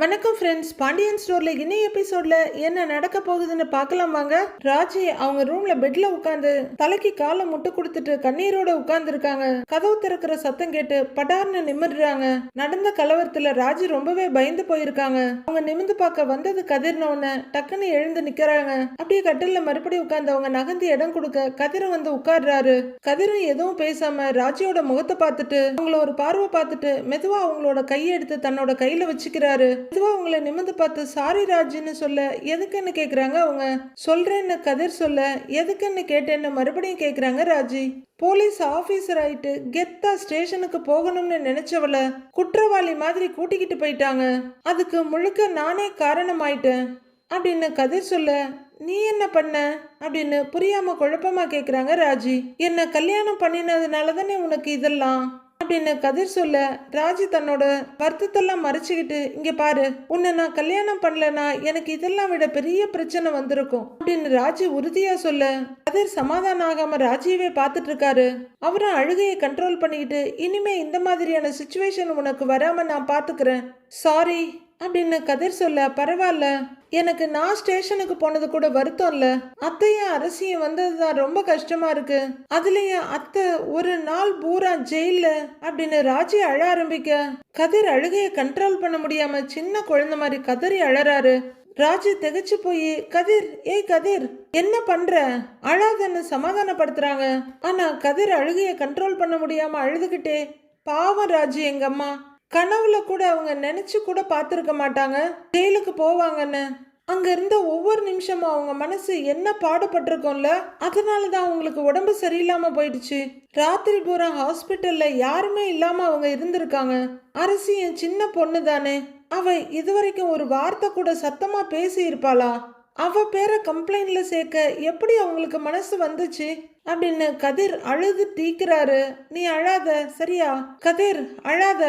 வணக்கம் ஃப்ரெண்ட்ஸ் பாண்டியன் ஸ்டோரில் இன்னைய எபிசோட்ல என்ன நடக்க போகுதுன்னு பார்க்கலாம் வாங்க. ராஜி அவங்க ரூம்ல பெட்ல உட்காந்து தலைக்கு காலை முட்டு கொடுத்துட்டு கண்ணீரோட உட்காந்துருக்காங்க கதவு திறக்கிற சத்தம் கேட்டு படார்னு நிமிடுறாங்க நடந்த கலவரத்துல ராஜி ரொம்பவே பயந்து போயிருக்காங்க. அவங்க நிமிந்து பார்க்க வந்தது கதிர்ன டக்குன்னு எழுந்து நிக்கிறாங்க. அப்படியே கட்டில்ல மறுபடியும் உட்கார்ந்து அவங்க நகர்ந்து இடம் கொடுக்க கதிரும் வந்து உட்கார்றாரு. கதிரும் எதுவும் பேசாம ராஜியோட முகத்தை பார்த்துட்டு அவங்கள ஒரு பார்வை பார்த்துட்டு மெதுவா அவங்களோட கையை எடுத்து தன்னோட கையில வச்சுக்கிறாரு. மெதுவா அவங்கள நிமிந்து பார்த்து சாரி ராஜின்னு சொல்ல எதுக்குன்னு கேக்குறாங்க அவங்க? சொல்றேன்னு கதிர் சொல்ல எதுக்குன்னு கேட்டேன்னு மறுபடியும் கேக்குறாங்க ராஜி. போலீஸ் ஆபீசர் ஆயிட்டு கெத்தா ஸ்டேஷனுக்கு போகணும்னு நினைச்சவள குற்றவாளி மாதிரி கூட்டிக்கிட்டு போயிட்டாங்க. அதுக்கு முழுக்க நானே காரணமாயிட்டேன். அப்படின்னு கதிர் சொல்ல நீ என்ன பண்ண? அப்படின்னு புரியாம குழப்பமா கேக்குறாங்க ராஜி. என்ன கல்யாணம் பண்ணினதுனால தானே உனக்கு இதெல்லாம்? அப்படின்னு கதிர் சொல்ல ராஜி தன்னோட வருத்தத்தெல்லாம் மறைச்சுக்கிட்டு இங்க பாரு உன்னை நான் கல்யாணம் பண்ணலனா எனக்கு இதெல்லாம் விட பெரிய பிரச்சனை வந்திருக்கும் அப்படின்னு ராஜி உறுதியா சொல்ல கதிர் சமாதானம் ஆகாம ராஜியவே பார்த்துட்டு இருக்காரு அவரும் அழுகையை கண்ட்ரோல் பண்ணிக்கிட்டு இனிமே இந்த மாதிரியான சுச்சுவேஷன் உனக்கு வராம நான் பாத்துக்கிறேன் சாரி அப்படின்னு கதிர் சொல்ல பரவாயில்ல எனக்கு நான் ஸ்டேஷனுக்கு போனது கூட வருத்தம் இல்ல. அத்தையும் அரசியும் வந்ததுதான் ரொம்ப கஷ்டமா இருக்கு. அதுலயும் அத்தை ஒரு நாள் பூரா ஜெயில அப்படின்னு ராஜி அழ ஆரம்பிக்க. கதிர் அழுகைய கண்ட்ரோல் பண்ண முடியாம சின்ன குழந்தை மாதிரி கதறி அழறாரு. ராஜு திகைச்சு போய் கதிர் ஏய் கதிர் என்ன பண்ற? அழாதன்னு சமாதானப்படுத்துறாங்க. ஆனா கதிர் அழுகைய கண்ட்ரோல் பண்ண முடியாம அழுதுகிட்டே பாவம் ராஜி எங்க அம்மா கனவுல கூட அவங்க நினைச்சு கூட பார்த்துருக்க மாட்டாங்க. ஜெயிலுக்கு போவாங்கன்னு. அங்க இருந்த ஒவ்வொரு நிமிஷமும் அவங்க மனசு என்ன பாடுபட்டிருக்கோம்ல? அதனால தான் அவங்களுக்கு உடம்பு சரியில்லாம போயிடுச்சு. ராத்திரி பூரா ஹாஸ்பிட்டல்ல யாருமே இல்லாம அவங்க இருந்திருக்காங்க. அரசி என் சின்ன பொண்ணு தானே. அவ இதுவரைக்கும் ஒரு வார்த்தை கூட சத்தமா பேசி இருப்பாளா அவ பேரை கம்ப்ளைண்ட்ல சேர்க்க எப்படி அவங்களுக்கு மனசு வந்துச்சு? அப்படின்னு கதிர் அழுது டீக்கிறாரு. நீ அழாத சரியா? கதிர் அழாத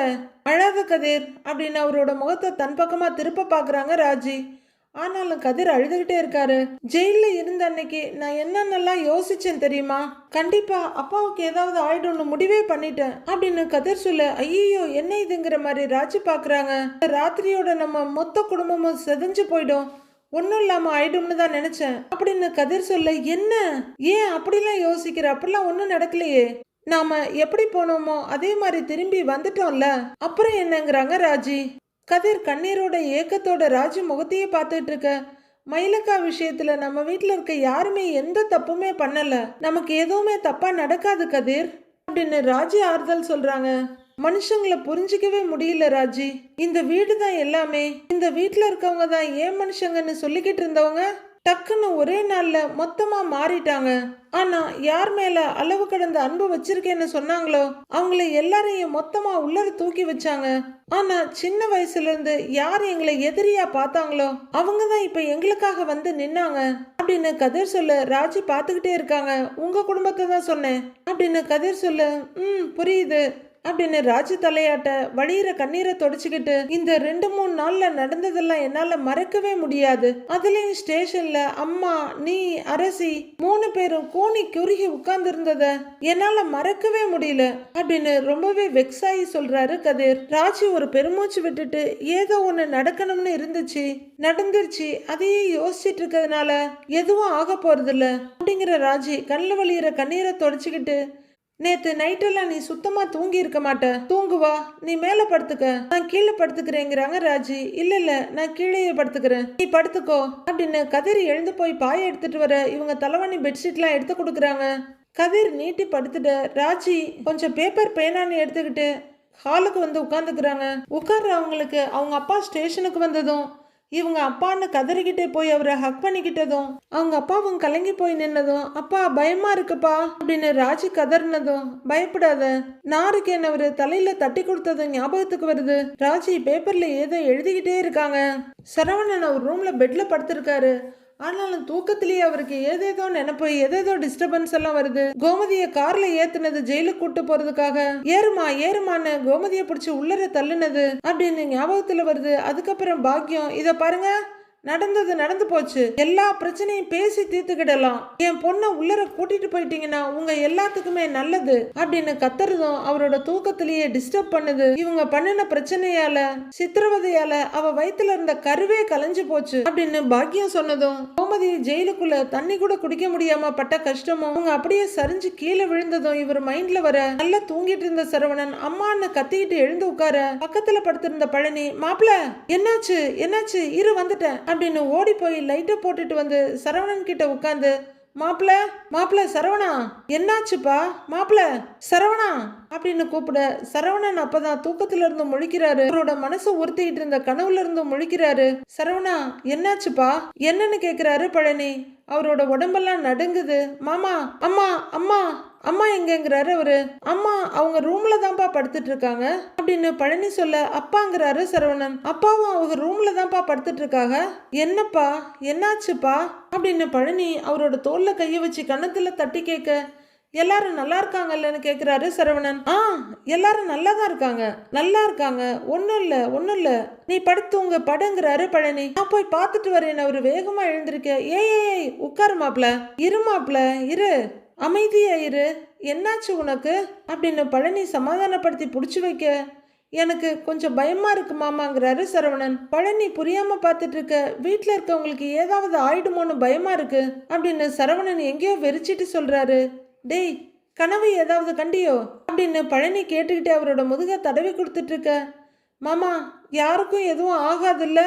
அழாத கதிர் அப்படின்னு அவரோட முகத்தை தன் பக்கமா திருப்ப பாக்குறாங்க ராஜி. ஆனாலும் கதிர் அழுதுகிட்டே இருக்காரு. ஜெயில இருந்த அன்னைக்கு நான் என்னென்னலாம் யோசிச்சேன் தெரியுமா? கண்டிப்பா அப்பாவுக்கு ஏதாவது ஆயிடும்னு முடிவே பண்ணிட்டேன் அப்படின்னு கதிர் சொல்ல ஐயோ என்ன இதுங்கிற மாதிரி ராஜி பாக்குறாங்க. ராத்திரியோட நம்ம மொத்த குடும்பமும் செதஞ்சு போயிடும். ஒன்றும் இல்லாமல் ஆயிடும்னு தான் நினச்சேன். அப்படின்னு கதிர் சொல்ல என்ன? ஏன் அப்படிலாம் யோசிக்கிற? அப்படிலாம் ஒன்றும் நடக்கலையே. நாம எப்படி போனோமோ அதே மாதிரி திரும்பி வந்துட்டோம்ல. அப்புறம் என்னங்கிறாங்க ராஜி. கதிர் கண்ணீரோட ஏக்கத்தோட ராஜி முகத்தையே பார்த்துட்டு இருக்க. மயிலக்கா விஷயத்துல நம்ம வீட்டில் இருக்க யாருமே எந்த தப்புமே பண்ணல. நமக்கு எதுவுமே தப்பா நடக்காது கதிர். அப்படின்னு ராஜி ஆறுதல் சொல்றாங்க. மனுஷங்களை புரிஞ்சிக்கவே முடியல ராஜி. இந்த வீடு தான் எல்லாமே. இந்த வீட்டில் இருக்கவங்க தான் ஏன் மனுஷங்கன்னு சொல்லிக்கிட்டு இருந்தவங்க டக்குன்னு ஒரே நாள்ல மொத்தமா மாறிட்டாங்க. ஆனா யார் மேல அளவு கடந்த அன்பு வச்சிருக்கேன்னு சொன்னாங்களோ அவங்கள எல்லாரையும் மொத்தமா உள்ளர தூக்கி வச்சாங்க. ஆனா சின்ன வயசுல இருந்து யார் எங்களை எதிரியா பார்த்தாங்களோ அவங்க தான் இப்ப எங்களுக்காக வந்து நின்னாங்க. அப்படின்னு கதிர் சொல்ல ராஜி பார்த்துக்கிட்டே இருக்காங்க. உங்க குடும்பத்தை தான் சொன்னேன். அப்படின்னு கதிர் சொல்ல ம் புரியுது. அப்படின்னு ராஜு தலையாட்ட வழியிற கண்ணீரை தொடச்சுக்கிட்டு இந்த ரெண்டு மூணு நாள்ல நடந்ததெல்லாம் என்னால மறக்கவே முடியாது. அதுலயும் ஸ்டேஷன்ல அம்மா நீ அரசி மூணு பேரும் கோணி குறுகி உட்கார்ந்து இருந்தத என்னால மறக்கவே முடியல அப்படின்னு ரொம்பவே வெக்ஸாயி சொல்றாரு கதிர். ராஜி ஒரு பெருமூச்சு விட்டுட்டு ஏதோ ஒண்ணு நடக்கணும்னு இருந்துச்சு. நடந்துருச்சு. அதையே யோசிச்சுட்டு இருக்கிறதுனால எதுவும் ஆக போறதில்ல. அப்படிங்கிற ராஜி கண்ணில் வழியிற கண்ணீரை தொடச்சுக்கிட்டு நேத்து நைட்டெல்லாம் நீ சுத்தமா தூங்கி இருக்க மாட்ட. தூங்குவா. நீ மேல படுத்துக்க. நான் கீழே படுத்துக்கிறேங்கிறாங்க ராஜி. இல்ல இல்ல நான் கீழேயே படுத்துக்கிறேன். நீ படுத்துக்கோ. அப்படின்னு கதிர் எழுந்து போய் பாய எடுத்துட்டு வர இவங்க தலைவணி பெட்ஷீட்லாம் எடுத்து கொடுக்குறாங்க. கதிர் நீட்டி படுத்துட்டு ராஜி கொஞ்சம் பேப்பர் பேனான்னு எடுத்துக்கிட்டு ஹாலுக்கு வந்து உட்காந்துக்கிறாங்க உட்கார்றவங்களுக்கு அவங்க அப்பா ஸ்டேஷனுக்கு வந்ததும் இவங்க அப்பான்னு கதறிக்கிட்டே போய் அவரை ஹக் பண்ணிக்கிட்டதும் அவங்க அப்பாவும் கலங்கி போய் நின்னதும் அப்பா பயமா இருக்குப்பா அப்படின்னு ராஜி கதறினதும் பயப்படாத நான் இருக்கேன் அவரு தலையில தட்டி கொடுத்ததும் ஞாபகத்துக்கு வருது. ராஜி பேப்பர்ல ஏதோ எழுதிக்கிட்டே இருக்காங்க. சரவணன் அவர் ரூம்ல பெட்ல படுத்திருக்காரு. ஆனாலும் தூக்கத்திலேயே அவருக்கு ஏதேதோ நினைப்பு ஏதேதோ டிஸ்டர்பன்ஸ் எல்லாம் வருது. கோமதியை கார்ல ஏத்துனது ஜெயிலுக்கு கூட்டு போறதுக்காக. ஏறுமா ஏறுமான்னு கோமதியை பிடிச்சி உள்ளர தள்ளுனது அப்படின்னு ஞாபகத்துல வருது. அதுக்கப்புறம் பாக்கியம் இதை பாருங்க நடந்தது நடந்து போச்சு. எல்லா பிரச்சனையும் பேசி தீர்த்துக்கிடலாம். என் பொண்ணை உள்ளர கூட்டிட்டு போயிட்டீங்கன்னா உங்க எல்லாத்துக்குமே நல்லது அப்படின்னு கத்துறதும் அவரோட தூக்கத்திலேயே டிஸ்டர்ப் பண்ணுது. இவங்க பண்ணின பிரச்சனையால சித்திரவதையால அவ வயித்துல இருந்த கருவே கலைஞ்சு போச்சு அப்படின்னு பாக்கியம் சொன்னதும் கோமதி ஜெயிலுக்குள்ள தண்ணி கூட குடிக்க முடியாம பட்ட கஷ்டமும் அவங்க அப்படியே சரிஞ்சு கீழே விழுந்ததும் இவர் மைண்ட்ல வர நல்லா தூங்கிட்டு இருந்த சரவணன் அம்மான்னு கத்திக்கிட்டு எழுந்து உட்கார பக்கத்துல படுத்திருந்த பழனி மாப்பிள என்னாச்சு? என்னாச்சு? இரு வந்துட்டேன். அப்படின்னு ஓடி போய் லைட்டை போட்டுட்டு வந்து சரவணன் கிட்ட உட்காந்து மாப்பிள மாப்பிள சரவணா என்னாச்சுப்பா? மாப்பிள சரவணா? அப்படின்னு கூப்பிட சரவணன் அப்பதான் தூக்கத்துல இருந்து முழிக்கிறாரு. அவரோட மனசை உறுத்திக்கிட்டு இருந்த கனவுல இருந்து முழிக்கிறாரு. சரவணா என்னாச்சுப்பா? என்னன்னு கேக்குறாரு பழனி. அவரோட உடம்பெல்லாம் நடுங்குது. மாமா அம்மா அம்மா அம்மா எங்கங்கிறாரு அவரு? அம்மா அவங்க ரூம்ல தான்ப்பா படுத்துட்டு இருக்காங்க அப்படின்னு பழனி சொல்ல அப்பாங்கிறாரு சரவணன். அப்பாவும் அவங்க ரூம்ல தான்ப்பா படுத்துட்டு இருக்காங்க என்னப்பா என்னாச்சுப்பா? அப்படின்னு பழனி அவரோட தோல்ல கைய வச்சு கன்னத்துல தட்டி கேட்க எல்லாரும் நல்லா இருக்காங்கல்லன்னு கேக்குறாரு சரவணன். ஆ எல்லாரும் நல்லா தான் இருக்காங்க. நல்லா இருக்காங்க. ஒன்றும் இல்லை ஒன்றும் இல்லை. நீ படுத்து உங்க பழனி. நான் போய் பார்த்துட்டு வரேன். அவரு வேகமா எழுந்திருக்க. ஏய் ஏய், ஏய் உட்காரு மாப்ள. இரு மாப்ள இரு. அமைதியாயிரு என்னாச்சு உனக்கு? அப்படின்னு பழனி சமாதானப்படுத்தி பிடிச்சி வைக்க. எனக்கு கொஞ்சம் பயமா இருக்கு மாமாங்கிறாரு சரவணன். பழனி புரியாம பார்த்துட்டு இருக்க. வீட்டில் இருக்கவங்களுக்கு ஏதாவது ஆயிடுமோன்னு பயமா இருக்கு அப்படின்னு சரவணன் எங்கேயோ வெறிச்சிட்டு சொல்றாரு. டேய் கனவு ஏதாவது கண்டியோ? அப்படின்னு பழனி கேட்டுக்கிட்டு அவரோட முதுக தடவி கொடுத்துட்டு இருக்க. மாமா யாருக்கும் எதுவும் ஆகாதுல்ல?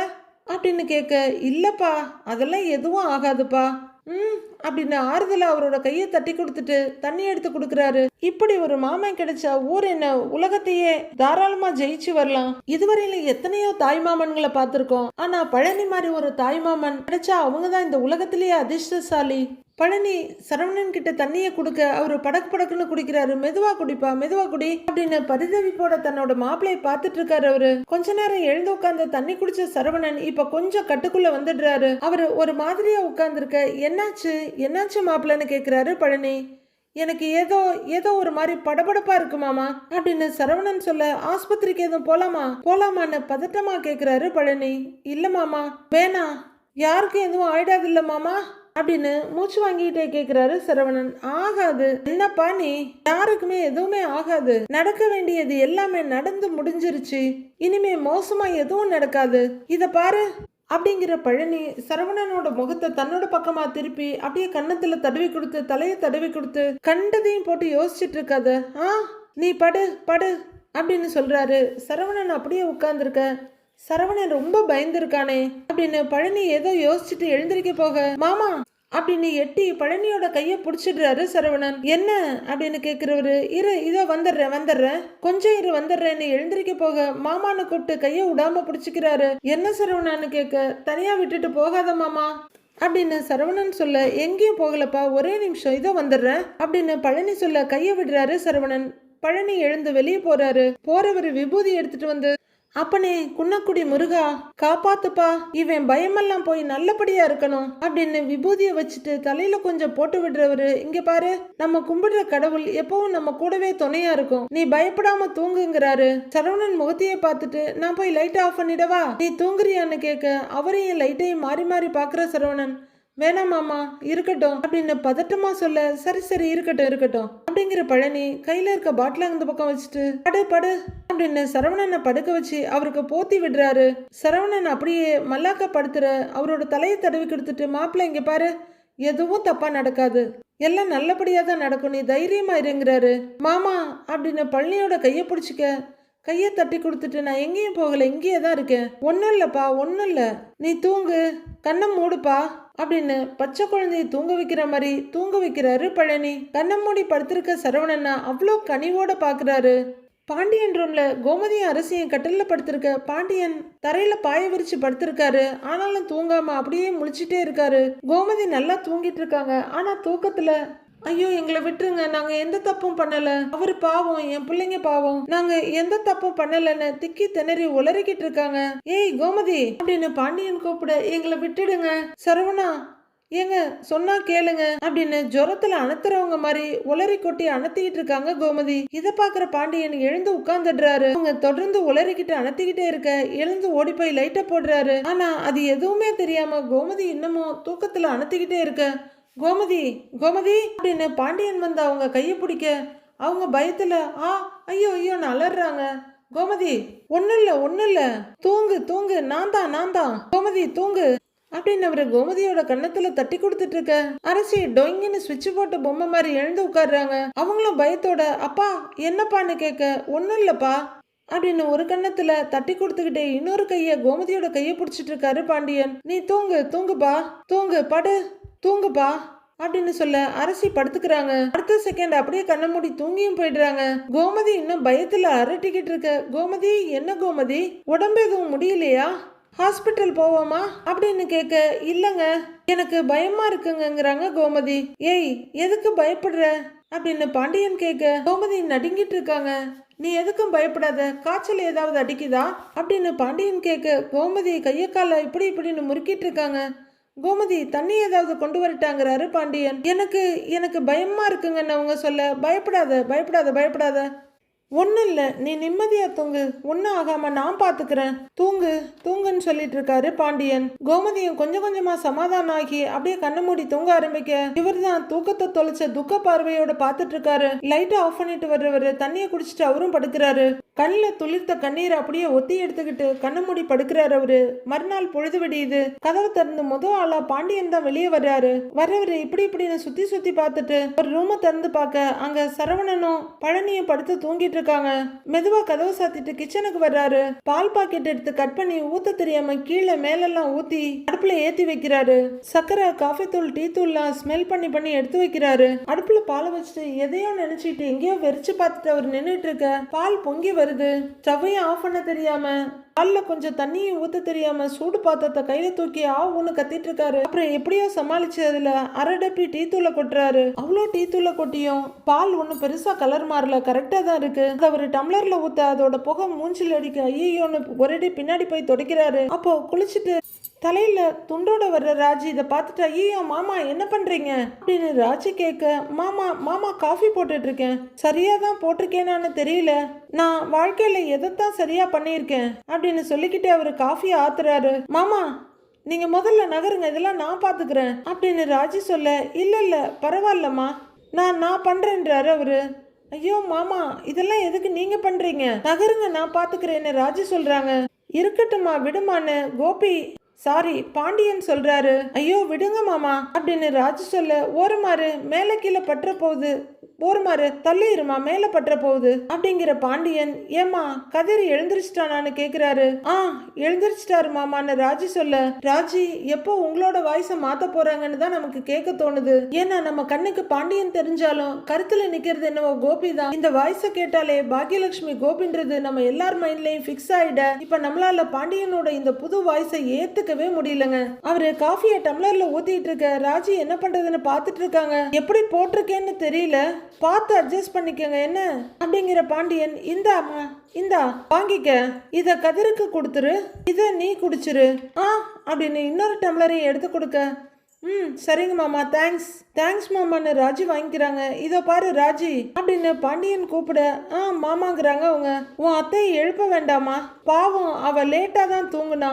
அப்படின்னு கேட்க. இல்லப்பா அதெல்லாம் எதுவும் ஆகாதுப்பா. ம் அப்படின்னு ஆறுதலா அவரோட கையை தட்டி கொடுத்துட்டு தண்ணி எடுத்து கொடுக்கறாரு. இப்படி ஒரு மாமன் கிடைச்சா ஊர் என்ன? உலகத்தையே தாராளமா ஜெயிச்சு வரலாம். இதுவரையில எத்தனையோ தாய்மாமன்களை பார்த்திருக்கோம். ஆனா பழனி மாதிரி ஒரு தாய்மாமன் கிடைச்சா அவங்க தான் இந்த உலகத்திலேயே அதிர்ஷ்டசாலி. பழனி சரவணன் கிட்ட தண்ணியை கொடுக்க அவர் படக்கு படக்குன்னு குடிக்கிறாரு. மெதுவா குடிப்பா மெதுவா குடி அப்படின்னு பரிதவிப்போட தன்னோட மாப்பிளைய பார்த்துட்டு இருக்காரு அவரு. கொஞ்ச நேரம் எழுந்து உட்காந்து தண்ணி குடிச்ச சரவணன் இப்ப கொஞ்சம் கட்டுக்குள்ள வந்துடுறாரு. அவர் ஒரு மாதிரியா உட்கார்ந்துருக்க என்னாச்சு? என்னாச்சு மாப்பிள்ளன்னு கேக்குறாரு பழனி. எனக்கு ஏதோ ஏதோ ஒரு மாதிரி படபடப்பா இருக்கு மாமா அப்படின்னு சரவணன் சொல்ல ஆஸ்பத்திரிக்கு எதுவும் போலாமா? போலாமான்னு பதட்டமா கேக்குறாரு பழனி. இல்ல மாமா வேணாம். யாருக்கும் எதுவும் ஆயிடாது இல்ல மாமா. அப்படின்னு மூச்சு வாங்கிட்டே கேக்குறாரு சரவணன். ஆகாது. என்னப்பா நீ? யாருக்குமே எதுவுமே ஆகாது. நடக்க வேண்டியது எல்லாமே நடந்து முடிஞ்சிருச்சு. இனிமே மோசமா எதுவும் நடக்காது. இத பாரு. அப்படிங்கிற பழனி சரவணனோட முகத்தை தன்னோட பக்கமா திருப்பி அப்படியே கன்னத்துல தடவி கொடுத்து தலையை தடவி கொடுத்து கண்டதையும் போட்டு யோசிச்சுட்டு இருக்காத. ஆ நீ படு படு அப்படின்னு சொல்றாரு. சரவணன் அப்படியே உட்கார்ந்துருக்க. சரவணன் ரொம்ப பயந்துருக்கானே. அப்படின்னு பழனி ஏதோ யோசிச்சுட்டு எழுந்திருக்க போக மாமா அப்படின்னு எட்டி பழனியோட கைய புடிச்சிடுறாரு சரவணன். என்ன? அப்படின்னு கேக்குறவரு இரு இதோ வந்துடுறேன் வந்துடுறேன். கொஞ்சம் இரு வந்துடுறேன்னு எழுந்திருக்க போக மாமான்னு கூப்பிட்டு கைய விடாம புடிச்சுக்கிறாரு. என்ன சரவணான்னு கேட்க தனியா விட்டுட்டு போகாத மாமா அப்படின்னு சரவணன் சொல்ல எங்கேயும் போகலப்பா ஒரே நிமிஷம் இதோ வந்துடுறேன் அப்படின்னு பழனி சொல்ல கைய விடுறாரு சரவணன். பழனி எழுந்து வெளியே போறாரு. போறவர் விபூதி எடுத்துட்டு வந்து அப்பனே குன்னக்குடி முருகா காப்பாத்துப்பா. இவன் பயமெல்லாம் போய் நல்லபடியா இருக்கணும் அப்படின்னு விபூதிய வச்சுட்டு தலையில கொஞ்சம் போட்டு விடுறவரு. இங்க பாரு நம்ம கும்பிடுற கடவுள் எப்பவும் நம்ம கூடவே துணையா இருக்கும். நீ பயப்படாம தூங்குங்கிறாரு. சரவணன் முகத்தைய பார்த்துட்டு நான் போய் லைட் ஆஃப் பண்ணிடவா? நீ தூங்குறியான்னு கேட்க அவரையும் லைட்டையும் மாறி மாறி பாக்குற சரவணன். வேணாம் மாமா இருக்கட்டும். அப்படின்னு பதட்டமா சொல்ல சரி சரி இருக்கட்டும் இருக்கட்டும். அப்படிங்கிற பழனி கையில இருக்க பாட்டில அந்த பக்கம் வச்சுட்டு படு படு அப்படின்னு சரவணனை படுக்க வச்சு அவருக்கு போத்தி விடுறாரு. சரவணன் அப்படியே மல்லாக்க படுத்துற அவரோட தலையை தடவி கொடுத்துட்டு மாப்பிள்ளை இங்க பாரு. எதுவும் தப்பா நடக்காது. எல்லாம் நல்லபடியா தான் நடக்கும். நீ தைரியமா இருங்கிறாரு. மாமா அப்படின்னு பழனியோட கையை பிடிச்சிக்க கையை தட்டி கொடுத்துட்டு நான் எங்கேயும் போகல. இங்கேயே தான் இருக்கேன். ஒன்றும் இல்லைப்பா ஒன்றும் இல்லை. நீ தூங்கு. கண்ணை மூடுப்பா. அப்படின்னு பச்சை குழந்தையை தூங்க வைக்கிற மாதிரி தூங்க வைக்கிறாரு பழனி. கண்ணை மூடி படுத்திருக்க சரவணன்னா அவ்வளோ கனிவோட பார்க்குறாரு பாண்டியன் ரூம்ல கோமதியும் அரசியன் கட்டில்ல படுத்திருக்க பாண்டியன் தரையில பாய விரிச்சு படுத்திருக்காரு. ஆனாலும் தூங்காம அப்படியே முழிச்சிட்டே இருக்காரு. கோமதி நல்லா தூங்கிட்டு இருக்காங்க. ஆனா தூக்கத்துல ஐயோ எங்களை விட்டுருங்க. நாங்க எந்த தப்பும் பண்ணல. அவரு பாவம் என் பிள்ளைங்க பாவம். நாங்க எந்த தப்பும் பண்ணலன்னு திக்கி திணறி உளறிக்கிட்டு இருக்காங்க. ஏய் கோமதி அப்படின்னு பாண்டியன் கூப்பிட எங்களை விட்டுடுங்க. சரவணா ஏங்க சொன்னா கேளுங்க அப்படின்னு ஜுரத்துல அணத்துறவங்க மாதிரி உளறி கொட்டி அணத்திக்கிட்டு இருக்காங்க கோமதி. இத பாக்குற பாண்டியன் எழுந்து உட்கார்ந்துடுறாரு. அவங்க தொடர்ந்து உளறிக்கிட்டு அணத்திக்கிட்டே இருக்க எழுந்து ஓடி போய் லைட்ட போடுறாரு. ஆனா அது எதுவுமே தெரியாம கோமதி இன்னமும் தூக்கத்துல அணத்திக்கிட்டே இருக்க. கோமதி கோமதி அப்படின்னு பாண்டியன் வந்து அவங்க கையை பிடிக்க அவங்க பயத்துல ஆ ஐயோ ஐயோ அலறாங்க கோமதி ஒன்றும் இல்லை ஒன்றும் இல்லை. தூங்கு தூங்கு நான் தான் நான் தான். கோமதி தூங்கு. அப்படின்னு அவர் கோமதியோட கன்னத்துல தட்டி கொடுத்துட்டு இருக்க அரசி டொயின்னு சுவிட்ச் போட்ட பொம்மை மாதிரி எழுந்து உட்கார்றாங்க. அவங்களும் பயத்தோட அப்பா என்னப்பான்னு கேட்க ஒன்றும் இல்லைப்பா. அப்படின்னு ஒரு கன்னத்துல தட்டி கொடுத்துக்கிட்டே இன்னொரு கைய கோமதியோட கைய பிடிச்சிட்டு இருக்காரு பாண்டியன். நீ தூங்கு தூங்குப்பா தூங்கு படு. தூங்குப்பா அப்படின்னு சொல்ல அரசி படுத்துக்கிறாங்க. அடுத்த செகண்ட் அப்படியே கண்ண மூடி தூங்கியும் போயிடுறாங்க. கோமதி இன்னும் பயத்துல அரட்டிக்கிட்டு இருக்க. கோமதி என்ன கோமதி? உடம்பு எதுவும் முடியலையா? ஹாஸ்பிட்டல் போவோமா? அப்படின்னு கேட்க இல்லைங்க எனக்கு பயமா இருக்குங்கங்கிறாங்க கோமதி. ஏய் எதுக்கு பயப்படுற? அப்படின்னு பாண்டியன் கேட்க கோமதி நடுங்கிட்டு இருக்காங்க. நீ எதுக்கும் பயப்படாத காய்ச்சல் ஏதாவது அடிக்குதா? அப்படின்னு பாண்டியன் கேட்க கோமதி கையக்கால இப்படி இப்படின்னு முறுக்கிட்டு இருக்காங்க. கோமதி தண்ணி ஏதாவது கொண்டு வரட்டாங்கிறாரு பாண்டியன். எனக்கு எனக்கு பயமா இருக்குங்கன்னு அவங்க சொல்ல. பயப்படாத பயப்படாத பயப்படாத. ஒன்றும் இல்லை நீ நிம்மதியா தூங்கு. ஒன்றும் ஆகாம நான் பார்த்துக்கிறேன் தூங்கு தூங்குன்னு சொல்லிட்டு இருக்காரு பாண்டியன். கோமதியும் கொஞ்சம் கொஞ்சமாக சமாதானம் ஆகி அப்படியே கண்ணை மூடி தூங்க ஆரம்பிக்க. இவர் தான் தூக்கத்தை தொலைச்ச துக்க பார்வையோட பார்த்துட்டு இருக்காரு லைட்டை ஆஃப் பண்ணிட்டு வர்றவர் தண்ணியை குடிச்சிட்டு அவரும் படுக்கிறாரு. கண்ணில் துளிர்த்த கண்ணீரை அப்படியே ஒத்தி எடுத்துக்கிட்டு கண்ணு மூடி படுக்கிறாரு அவரு. மறுநாள் பொழுது விடியுது. கதவை திறந்து முத ஆளா பாண்டியன் தான் வெளியே வர்றாரு. வர்றவர் இப்படி இப்படின்னு சுத்தி சுத்தி பார்த்துட்டு ஒரு ரூமை திறந்து பார்க்க அங்க சரவணனும் பழனியும் படுத்து தூங்கிட்டு இருக்காங்க. மெதுவா கதவை சாத்திட்டு கிச்சனுக்கு வர்றாரு. பால் பாக்கெட் எடுத்து கட் பண்ணி ஊத்த தெரியாம கீழே மேலெல்லாம் ஊத்தி அடுப்புல ஏத்தி வைக்கிறாரு. சக்கரை காஃபி தூள் டீ தூள்லாம் ஸ்மெல் பண்ணி பண்ணி எடுத்து வைக்கிறாரு. அடுப்புல பாலை வச்சுட்டு எதையோ நினைச்சிட்டு எங்கேயோ வெறிச்சு பார்த்துட்டு அவர் நின்றுட்டு இருக்க. பால் பொங்கி வருது? ஸ்டவ்வையும் ஆஃப் பண்ண தெரியாம பால்ல கொஞ்சம் தண்ணியும் ஊற்ற தெரியாம சூடு பாத்திரத்தை கையில தூக்கி ஆ ஒண்ணு கத்திட்டு இருக்காரு. அப்புறம் எப்படியோ சமாளிச்சு அதுல அரை டப்பி டீ தூளை கொட்டுறாரு. அவ்வளோ டீ தூளை கொட்டியும் பால் ஒன்றும் பெருசா கலர் மாறல கரெக்டா தான் இருக்கு. அதை ஒரு டம்ளர்ல ஊத்த அதோட புகை மூஞ்சில் அடிக்க ஐயோன்னு ஒரேடி பின்னாடி போய் துடைக்கிறாரு. அப்போ குளிச்சுட்டு தலையில் துண்டோட வர்ற ராஜி இதை பார்த்துட்டு ஐயோ மாமா என்ன பண்ணுறீங்க அப்படின்னு ராஜி கேட்க மாமா மாமா காஃபி போட்டுட்ருக்கேன். சரியாக தான் போட்டிருக்கேனான்னு தெரியல. நான் வாழ்க்கையில் எதைத்தான் சரியாக பண்ணியிருக்கேன்? அப்படின்னு சொல்லிக்கிட்டே அவர் காஃபியை ஆத்துறாரு. மாமா நீங்கள் முதல்ல நகருங்க இதெல்லாம் நான் பார்த்துக்கிறேன். அப்படின்னு ராஜி சொல்ல இல்லை இல்லை பரவாயில்லம்மா. நான் நான் பண்ணுறேன்றாரு அவர். ஐயோ மாமா இதெல்லாம் எதுக்கு நீங்கள் பண்ணுறீங்க நகருங்க நான் பார்த்துக்கிறேன்னு ராஜி சொல்கிறாங்க இருக்கட்டும்மா விடுமான்னு கோபி சாரி பாண்டியன் சொல்றாரு. ஐயோ விடுங்க மாமா அப்படின்னு ராஜு சொல்ல ஓரமாறு மேல கீழே பற்ற போகுது ஓரமாறு தள்ளி இருமா மேல பற்ற போகுது அப்படிங்கிற பாண்டியன் ஏமா கதிர் எழுந்திரிச்சிட்டானான்னு கேக்குறாரு. ஆ எழுந்திரிச்சிட்டாரு மாமான்னு ராஜி சொல்ல ராஜி எப்போ உங்களோட வாய்ஸை மாத்த போறாங்கன்னு தான் நமக்கு கேட்க தோணுது. ஏன்னா நம்ம கண்ணுக்கு பாண்டியன் தெரிஞ்சாலும் கருத்துல நிக்கிறது என்னவோ கோபி தான். இந்த வாய்ஸை கேட்டாலே பாக்யலட்சுமி கோபின்றது நம்ம எல்லார் மைண்ட்லயும் ஃபிக்ஸ் ஆயிட இப்ப நம்மளால பாண்டியனோட இந்த புது வாய்ஸை புரிஞ்சுக்கவே முடியலங்க. அவரு காஃபியை டம்ளர்ல ஊத்திட்டு இருக்க ராஜி என்ன பண்றதுன்னு பார்த்துட்டு இருக்காங்க. எப்படி போட்டிருக்கேன்னு தெரியல. பார்த்து அட்ஜஸ்ட் பண்ணிக்கங்க என்ன? அப்படிங்கிற பாண்டியன் இந்தாம்மா இந்தா வாங்கிக்க. இத கதிருக்கு கொடுத்துரு. இத நீ குடிச்சிரு. ஆ? அப்படின்னு இன்னொரு டம்ளரையும் எடுத்து கொடுக்க. ம் சரிங்க மாமா தேங்க்ஸ் தேங்க்ஸ் மாமான்னு ராஜி வாங்கிக்கிறாங்க. இதோ பாரு ராஜி அப்படின்னு பாண்டியன் கூப்பிட ஆ மாமாங்கிறாங்க அவங்க. உன் அத்தையை எழுப்ப வேண்டாமா? பாவம் அவ லேட்டாக தான் தூங்குனா.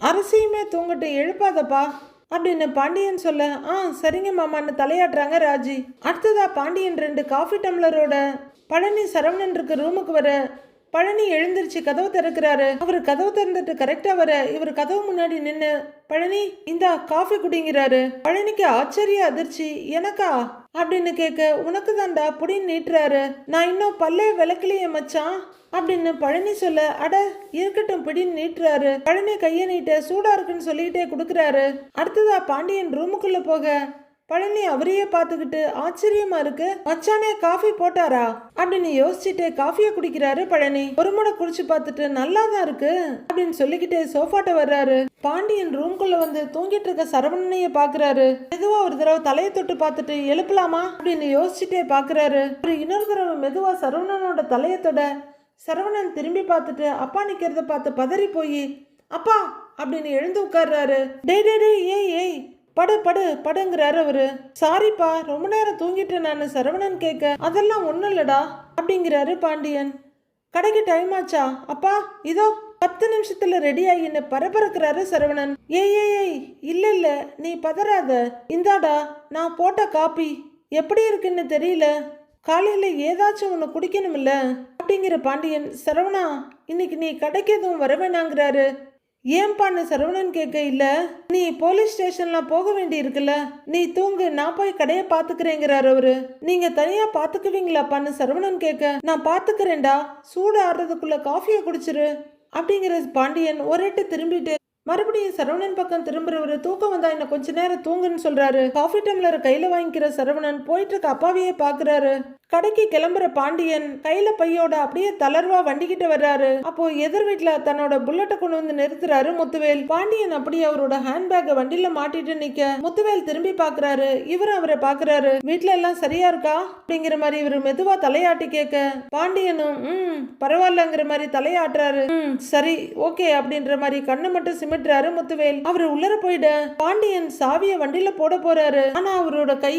அரசியுமே தூங்கிட்டு எழுப்பாதப்பா. அப்படின்னு பாண்டியன் சொல்ல ஆ சரிங்க மாமான்னு தலையாட்டுறாங்க ராஜி. அடுத்ததா பாண்டியன் ரெண்டு காஃபி டம்ளரோட பழனி சரவணன் இருக்க ரூமுக்கு வர. பழனி எழுந்திருச்சு கதவு திறக்கிறாரு. அவர் கதவு திறந்துட்டு கரெக்டா வர. இவர் கதவு முன்னாடி நின்று பழனி இந்தா காஃபி குடிங்கிறாரு. பழனிக்கு ஆச்சரிய அதிர்ச்சி. எனக்கா? அப்படின்னு கேட்க உனக்கு தான்டா புடின்னு நீட்டுறாரு. நான் இன்னும் பல்லே விளக்கலையே மச்சான். அப்படின்னு பழனி சொல்ல அட இருக்கட்டும் பிடின்னு நீட்டுறாரு. பழனி கையை நீட்ட சூடா இருக்குன்னு சொல்லிக்கிட்டே கொடுக்குறாரு. அடுத்ததா பாண்டியன் ரூமுக்குள்ள போக பழனி அவரையே பார்த்துக்கிட்டு ஆச்சரியமா இருக்கு. மச்சானே காஃபி போட்டாரா? அப்படின்னு யோசிச்சுட்டு காஃபியை குடிக்கிறாரு பழனி. ஒரு முறை குடிச்சு பார்த்துட்டு நல்லா தான் இருக்கு அப்படின்னு சொல்லிக்கிட்டே சோஃபாட்ட வர்றாரு. பாண்டியன் ரூம்குள்ள வந்து தூங்கிட்டு இருக்க சரவணனைய பாக்குறாரு மெதுவா ஒரு தடவை தலையை தொட்டு பார்த்துட்டு எழுப்பலாமா அப்படின்னு யோசிச்சுட்டே பாக்குறாரு அப்புறம் இன்னொரு தடவை மெதுவா சரவணனோட தலையை தொட சரவணன் திரும்பி பார்த்துட்டு அப்பா நிக்கிறத பார்த்து பதறி போய் அப்பா அப்படின்னு எழுந்து உட்கார்றாரு. டேய் டே டே ஏய் ஏய் படு படு படுங்கிறாரு அவரு. சாரிப்பா ரொம்ப நேரம் தூங்கிட்டேன் நான் சரவணன் கேட்க அதெல்லாம் ஒன்றும் இல்லடா அப்படிங்கிறாரு பாண்டியன். கடைக்கு டைம் ஆச்சா? அப்பா இதோ பத்து நிமிஷத்துல ரெடி ஆகின்னு பரபரக்கிறாரு சரவணன். ஏய் ஏய் ஏய் இல்ல இல்ல நீ பதறாத. இந்தாடா நான் போட்ட காப்பி. எப்படி இருக்குன்னு தெரியல. காலையில ஏதாச்சும் ஒன்று குடிக்கணும்ல? அப்படிங்கிற பாண்டியன். சரவணா இன்னைக்கு நீ கடைக்கு எதுவும் வரவேணாங்கிறாரு ஏன்பான்னு சரவணன் கேட்க இல்லை? நீ போலீஸ் ஸ்டேஷன்லாம் போக வேண்டி இருக்குல்ல? நீ தூங்கு நான் போய் கடையை பாத்துக்கிறேங்கிறாரு அவரு. நீங்க தனியா பாத்துக்குவீங்களாப்பான்னு சரவணன் கேட்க? நான் பாத்துக்கிறேன்டா சூடு ஆடுறதுக்குள்ள காஃபியை குடிச்சிரு. அப்படிங்கிற பாண்டியன் ஒரேட்டு திரும்பிட்டு மறுபடியும் சரவணன் பக்கம் திரும்புறவரு தூக்கம் வந்தா என்ன கொஞ்ச நேரம் தூங்குன்னு சொல்றாரு. காஃபி டம்ளர் கையில வாங்கிக்கிற சரவணன் போயிட்டு இருக்க அப்பாவையே பாக்குறாரு கடைக்கு கிளம்புற பாண்டியன் கையில பையோட அப்படியே தளர்வா வண்டிக்கிட்டு வர்றாரு. அப்போ எதிர் வீட்டுல தன்னோட புல்லட்டை கொண்டு வந்து நிறுத்துறாரு முத்துவேல். பாண்டியன் அப்படியே அவரோட ஹேண்ட்பேக்கை வண்டியில மாட்டிட்டு நிக்க. முத்துவேல் திரும்பி பாக்குறாரு. இவர் அவரை பாக்குறாரு. வீட்டுல எல்லாம் சரியா இருக்கா? அப்படிங்கிற மாதிரி இவர் மெதுவா தலையாட்டி கேட்க பாண்டியனும் ம் பரவாயில்லங்கிற மாதிரி தலையாட்டுறாரு. ம் சரி ஓகே அப்படின்ற மாதிரி கண்ணை மட்டும் சிமிட்டுறாரு முத்துவேல். அவர் உள்ளர போயிட. பாண்டியன் சாவிய வண்டியில போட போறாரு. ஆனா அவரோட கை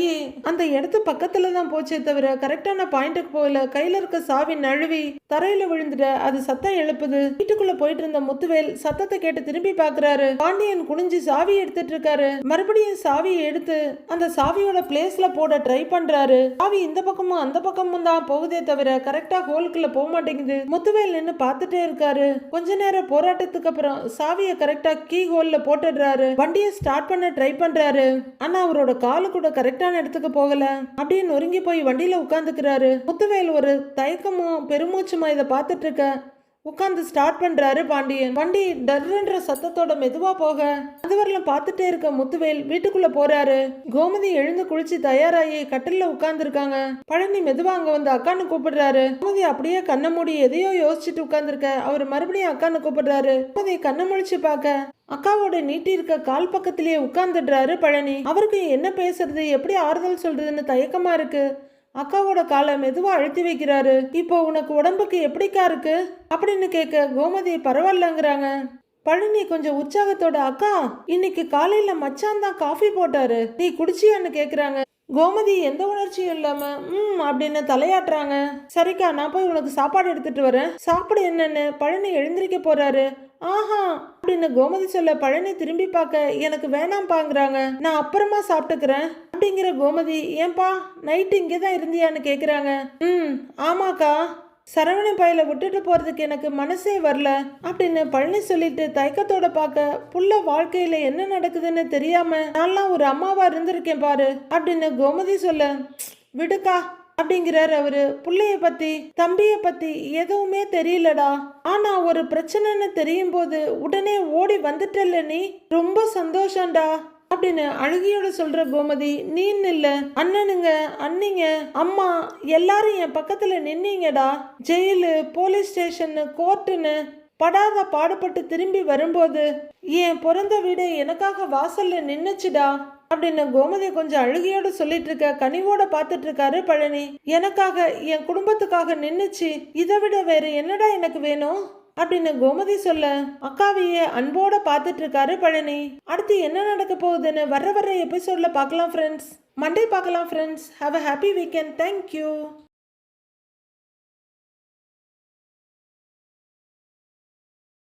அந்த இடத்து பக்கத்துல தான் போச்சே தவிர கரெக்ட் கரெக்டான பாயிண்ட்டுக்கு போகல. கையில இருக்க சாவி நழுவி தரையில விழுந்துட அது சத்தம் எழுப்புது. வீட்டுக்குள்ள போயிட்டு இருந்த முத்துவேல் சத்தத்தை கேட்டு திரும்பி பாக்குறாரு. பாண்டியன் குனிஞ்சு சாவி எடுத்துட்டு இருக்காரு. மறுபடியும் சாவியை எடுத்து அந்த சாவியோட பிளேஸ்ல போட ட்ரை பண்றாரு. சாவி இந்த பக்கமும் அந்த பக்கமும் தான் போகுதே தவிர கரெக்டா ஹோலுக்குள்ள போக மாட்டேங்குது. முத்துவேல் நின்னு பார்த்துட்டே இருக்காரு. கொஞ்ச நேரம் போராட்டத்துக்கு அப்புறம் சாவியை கரெக்டா கீ ஹோல்ல போட்டுடுறாரு. வண்டியை ஸ்டார்ட் பண்ண ட்ரை பண்றாரு. ஆனா அவரோட காலு கூட கரெக்டான இடத்துக்கு போகல. அப்படியே நொறுங்கி போய் வண்டியில உட்காந்துக்கிறாரு முத்துவேல் ஒரு தயக்கமும் பெருமூச்சுமா இதை பார்த்துட்டு இருக்க உட்காந்து ஸ்டார்ட் பண்றாரு பாண்டியன். வண்டி டர்ன்ற சத்தத்தோட மெதுவா போக. அதுவரையிலும் பார்த்துட்டே இருக்க முத்துவேல் வீட்டுக்குள்ள போறாரு. கோமதி எழுந்து குளிச்சு தயாராகி கட்டில உட்கார்ந்துருக்காங்க. பழனி மெதுவா அங்க வந்து அக்கான்னு கூப்பிடுறாரு. கோமதி அப்படியே கண்ணை மூடி எதையோ யோசிச்சுட்டு உட்கார்ந்துருக்க. அவர் மறுபடியும் அக்கான்னு கூப்பிடுறாரு. கோமதி கண்ணை முழிச்சு பார்க்க. அக்காவோட நீட்டி இருக்க கால் பக்கத்திலேயே உட்கார்ந்துடுறாரு பழனி. அவருக்கு என்ன பேசுறது எப்படி ஆறுதல் சொல்றதுன்னு தயக்கமா இருக்கு. அக்காவோட காலை மெதுவா அழுத்தி வைக்கிறாரு. இப்போ உனக்கு உடம்புக்கு எப்படிக்கா இருக்கு? அப்படின்னு கேட்க கோமதி பரவாயில்லங்கிறாங்க. பழனி கொஞ்சம் உற்சாகத்தோட அக்கா இன்னைக்கு காலையில மச்சான் தான் காஃபி போட்டாரு. நீ குடிச்சியான்னு கேக்குறாங்க. கோமதி எந்த உணர்ச்சியும் இல்லாம ம் அப்படின்னு தலையாட்டுறாங்க. சரிக்கா நான் போய் உனக்கு சாப்பாடு எடுத்துட்டு வரேன். சாப்பிடு என்னன்னு. பழனி எழுந்திருக்க போறாரு. ஆஹா அப்படின்னு கோமதி சொல்ல பழனி திரும்பி பார்க்க எனக்கு வேணாம்பாங்கிறாங்க. நான் அப்புறமா சாப்பிட்டுக்கிறேன் அப்படிங்கிற கோமதி ஏன்பா நைட்டு இங்கே தான் இருந்தியான்னு கேட்குறாங்க ம் ஆமாக்கா. சரவண பயில விட்டுட்டு போறதுக்கு எனக்கு மனசே வரல அப்படின்னு பழனி சொல்லிட்டு தயக்கத்தோட பார்க்க புள்ள வாழ்க்கையில என்ன நடக்குதுன்னு தெரியாம நான்லாம் ஒரு அம்மாவா இருந்திருக்கேன் பாரு அப்படின்னு கோமதி சொல்ல விடுக்கா அப்படிங்கிறார் அவரு. பிள்ளைய பத்தி தம்பிய பத்தி எதுவுமே தெரியலடா. ஆனா ஒரு பிரச்சனைன்னு தெரியும் போது உடனே ஓடி வந்துட்டல்ல நீ? ரொம்ப சந்தோஷம்டா. அப்படின்னு அழுகியோட சொல்ற கோமதி நீன்னு இல்ல அண்ணனுங்க அண்ணிங்க அம்மா எல்லாரும் என் பக்கத்துல நின்னீங்கடா. ஜெயிலு போலீஸ் ஸ்டேஷன் கோர்ட்டுன்னு. படாத பாடுபட்டு திரும்பி வரும்போது என் பிறந்த வீடு எனக்காக வாசல்ல நின்னுச்சுடா. அப்படின்னு கோமதி கொஞ்சம் அழுகையோட சொல்லிட்டு இருக்க கனிவோட பார்த்துட்டு இருக்காரு பழனி. எனக்காக என் குடும்பத்துக்காக நின்னுச்சு. இதை விட வேற என்னடா எனக்கு வேணும்? அப்படின்னு கோமதி சொல்ல அக்காவையே அன்போட பார்த்துட்டு இருக்காரு பழனி. அடுத்து என்ன நடக்க போகுதுன்னு வர வர எபிசோட்ல பார்க்கலாம் ஃப்ரெண்ட்ஸ் மண்டே பார்க்கலாம் friends have a happy weekend thank you